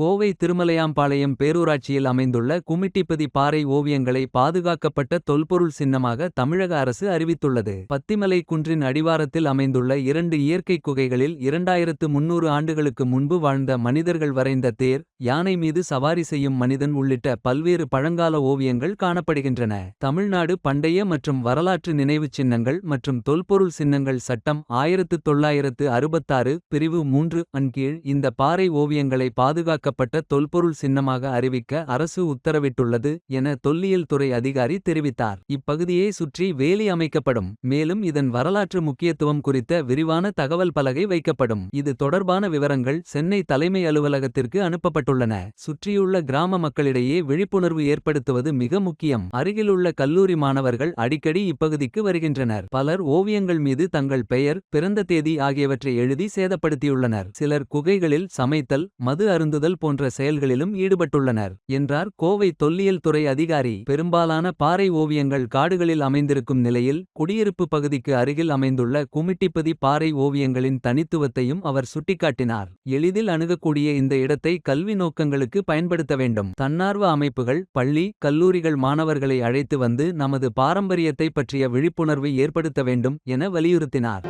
கோவை திருமலையாம்பாளையம் பேரூராட்சியில் அமைந்துள்ள குமிட்டிப்பதி பாறை ஓவியங்களை பாதுகாக்கப்பட்ட தொல்பொருள் சின்னமாக தமிழக அரசு அறிவித்துள்ளது. பத்திமலை குன்றின் அடிவாரத்தில் அமைந்துள்ள இரண்டு இயற்கை குகைகளில் இரண்டாயிரத்து முன்னூறு ஆண்டுகளுக்கு முன்பு வாழ்ந்த மனிதர்கள் வரைந்த தேர், யானை மீது சவாரி செய்யும் மனிதன் உள்ளிட்ட பல்வேறு பழங்கால ஓவியங்கள் காணப்படுகின்றன. தமிழ்நாடு பண்டைய மற்றும் வரலாற்று நினைவுச் சின்னங்கள் மற்றும் தொல்பொருள் சின்னங்கள் சட்டம் ஆயிரத்து தொள்ளாயிரத்து அறுபத்தாறு பிரிவு மூன்று அன் கீழ் இந்த பாறை ஓவியங்களை பாதுகாக்க பாதுகாக்கப்பட்ட தொல்பொருள் சின்னமாக அறிவிக்க அரசு உத்தரவிட்டுள்ளது என தொல்லியல் துறை அதிகாரி தெரிவித்தார். இப்பகுதியை சுற்றி வேலி அமைக்கப்படும். மேலும் இதன் வரலாற்று முக்கியத்துவம் குறித்த விரிவான தகவல் பலகை வைக்கப்படும். இது தொடர்பான விவரங்கள் சென்னை தலைமை அலுவலகத்திற்கு அனுப்பப்பட்டுள்ளன. சுற்றியுள்ள கிராம மக்களிடையே விழிப்புணர்வு ஏற்படுத்துவது மிக முக்கியம். அருகிலுள்ள கல்லூரி மாணவர்கள் அடிக்கடி இப்பகுதிக்கு வருகின்றனர். பலர் ஓவியங்கள் மீது தங்கள் பெயர், பிறந்த தேதி ஆகியவற்றை எழுதி சேதப்படுத்தியுள்ளனர். சிலர் குகைகளில் சமைத்தல், மது அருந்துதல் போன்ற செயல்களிலும் ஈடுபட்டுள்ளனர். என்றார் கோவை தொல்லியல் துறை அதிகாரி. பெரும்பாலான பாறை ஓவியங்கள் காடுகளில் அமைந்திருக்கும் நிலையில். குடியிருப்பு பகுதிக்கு அருகில் அமைந்துள்ள குமிட்டிப்பதி பாறை ஓவியங்களின் தனித்துவத்தையும் அவர் சுட்டிக்காட்டினார். எளிதில் அணுகக்கூடிய இந்த இடத்தை கல்வி நோக்கங்களுக்கு பயன்படுத்த வேண்டும். தன்னார்வ அமைப்புகள், பள்ளி, கல்லூரிகள் மாணவர்களை அழைத்து வந்து நமது பாரம்பரியத்தை பற்றிய விழிப்புணர்வை ஏற்படுத்த வேண்டும் என வலியுறுத்தினார்.